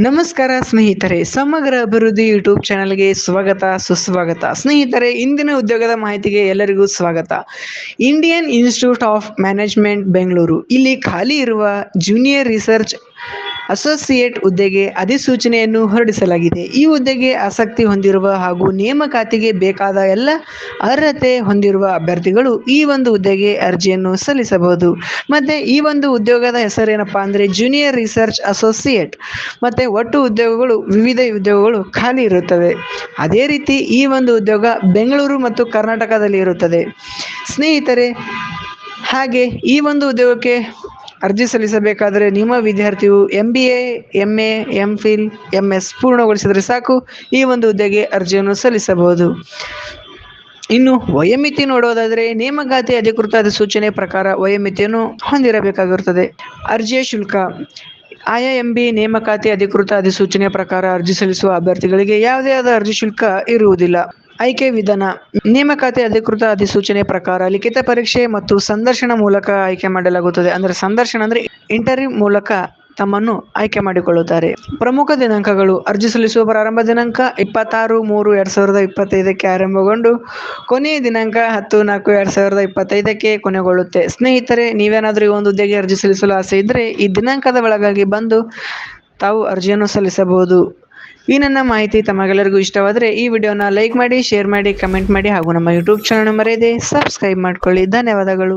ನಮಸ್ಕಾರ ಸ್ನೇಹಿತರೆ, ಸಮಗ್ರ ಅಭಿವೃದ್ಧಿ ಯೂಟ್ಯೂಬ್ ಚಾನಲ್ಗೆ ಸ್ವಾಗತ, ಸುಸ್ವಾಗತ. ಸ್ನೇಹಿತರೆ, ಇಂದಿನ ಉದ್ಯೋಗದ ಮಾಹಿತಿಗೆ ಎಲ್ಲರಿಗೂ ಸ್ವಾಗತ. Indian Institute of Management Bengaluru. ಇಲ್ಲಿ ಖಾಲಿ ಇರುವ ಜೂನಿಯರ್ ರಿಸರ್ಚ್ ಅಸೋಸಿಯೇಟ್ ಹುದ್ದೆಗೆ ಅಧಿಸೂಚನೆಯನ್ನು ಹೊರಡಿಸಲಾಗಿದೆ. ಈ ಹುದ್ದೆಗೆ ಆಸಕ್ತಿ ಹೊಂದಿರುವ ಹಾಗೂ ನೇಮಕಾತಿಗೆ ಬೇಕಾದ ಎಲ್ಲ ಅರ್ಹತೆ ಹೊಂದಿರುವ ಅಭ್ಯರ್ಥಿಗಳು ಈ ಒಂದು ಹುದ್ದೆಗೆ ಅರ್ಜಿಯನ್ನು ಸಲ್ಲಿಸಬಹುದು. ಮತ್ತೆ ಈ ಒಂದು ಉದ್ಯೋಗದ ಹೆಸರೇನಪ್ಪ ಅಂದ್ರೆ ಜೂನಿಯರ್ ರಿಸರ್ಚ್ ಅಸೋಸಿಯೇಟ್ ಮತ್ತೆ ಒಟ್ಟು ಉದ್ಯೋಗಗಳು ವಿವಿಧ ಉದ್ಯೋಗಗಳು ಖಾಲಿ ಇರುತ್ತವೆ. ಅದೇ ರೀತಿ ಈ ಒಂದು ಉದ್ಯೋಗ ಬೆಂಗಳೂರು ಮತ್ತು ಕರ್ನಾಟಕದಲ್ಲಿ ಇರುತ್ತದೆ. ಸ್ನೇಹಿತರೆ, ಹಾಗೆ ಈ ಒಂದು ಉದ್ಯೋಗಕ್ಕೆ ಅರ್ಜಿ ಸಲ್ಲಿಸಬೇಕಾದರೆ ನಿಮ್ಮ ವಿದ್ಯಾರ್ಥಿಯು M B A M A M Phil M S ಪೂರ್ಣಗೊಳಿಸಿದರೆ ಸಾಕು. ಈ ಒಂದು ಹುದ್ದೆಗೆ ಅರ್ಜಿಯನ್ನು ಸಲ್ಲಿಸಬಹುದು. ಇನ್ನು ವಯೋಮಿತಿ ನೋಡೋದಾದರೆ ನೇಮಕಾತಿ ಅಧಿಕೃತ ಸೂಚನೆ ಪ್ರಕಾರ ವಯೋಮಿತಿಯನ್ನು ಹೊಂದಿರಬೇಕಾಗಿರುತ್ತದೆ. ಅರ್ಜಿಯ ಶುಲ್ಕ. ಆಯಾ ಎಂಬಿ ನೇಮಕಾತಿ ಅಧಿಕೃತ ಅಧಿಸೂಚನೆ ಪ್ರಕಾರ ಅರ್ಜಿ ಸಲ್ಲಿಸುವ ಅಭ್ಯರ್ಥಿಗಳಿಗೆ ಯಾವುದೇ ಆದ ಅರ್ಜಿ ಶುಲ್ಕ ಇರುವುದಿಲ್ಲ. ಆಯ್ಕೆ ವಿಧಾನ. ನೇಮಕಾತಿ ಅಧಿಕೃತ ಅಧಿಸೂಚನೆ ಪ್ರಕಾರ ಲಿಖಿತ ಪರೀಕ್ಷೆ ಮತ್ತು ಸಂದರ್ಶನ ಮೂಲಕ ಆಯ್ಕೆ ಮಾಡಲಾಗುತ್ತದೆ. ಅಂದರೆ ಸಂದರ್ಶನ ಅಂದ್ರೆ ಇಂಟರ್ವ್ಯೂ ಮೂಲಕ ತಮ್ಮನ್ನು ಆಯ್ಕೆ ಮಾಡಿಕೊಳ್ಳುತ್ತಾರೆ. ಪ್ರಮುಖ ದಿನಾಂಕಗಳು. ಅರ್ಜಿ ಸಲ್ಲಿಸುವ ಪ್ರಾರಂಭ ದಿನಾಂಕ ಇಪ್ಪತ್ತಾರು ಮೂರು ಎರಡ್ ಸಾವಿರದ ಇಪ್ಪತ್ತೈದಕ್ಕೆ ಆರಂಭಗೊಂಡು ಕೊನೆಯ ದಿನಾಂಕ ಹತ್ತು ನಾಲ್ಕು ಎರಡ್ ಸಾವಿರದ ಇಪ್ಪತ್ತೈದಕ್ಕೆ ಕೊನೆಗೊಳ್ಳುತ್ತೆ. ಸ್ನೇಹಿತರೆ, ನೀವೇನಾದರೂ ಈ ಒಂದು ಹುದ್ದೆಗೆ ಅರ್ಜಿ ಸಲ್ಲಿಸಲು ಆಸೆ ಇದ್ದರೆ ಈ ದಿನಾಂಕದ ಒಳಗಾಗಿ ಬಂದು ತಾವು ಅರ್ಜಿಯನ್ನು ಸಲ್ಲಿಸಬಹುದು. ಈ ನನ್ನ ಮಾಹಿತಿ ತಮಗೆಲ್ಲರಿಗೂ ಇಷ್ಟವಾದರೆ ಈ ವಿಡಿಯೋನ ಲೈಕ್ ಮಾಡಿ ಶೇರ್ ಮಾಡಿ ಕಮೆಂಟ್ ಮಾಡಿ ಹಾಗೂ ನಮ್ಮ ಯೂಟ್ಯೂಬ್ ಚಾನಲ್ ಮರೆಯದೆ ಸಬ್ಸ್ಕ್ರೈಬ್ ಮಾಡ್ಕೊಳ್ಳಿ. ಧನ್ಯವಾದಗಳು.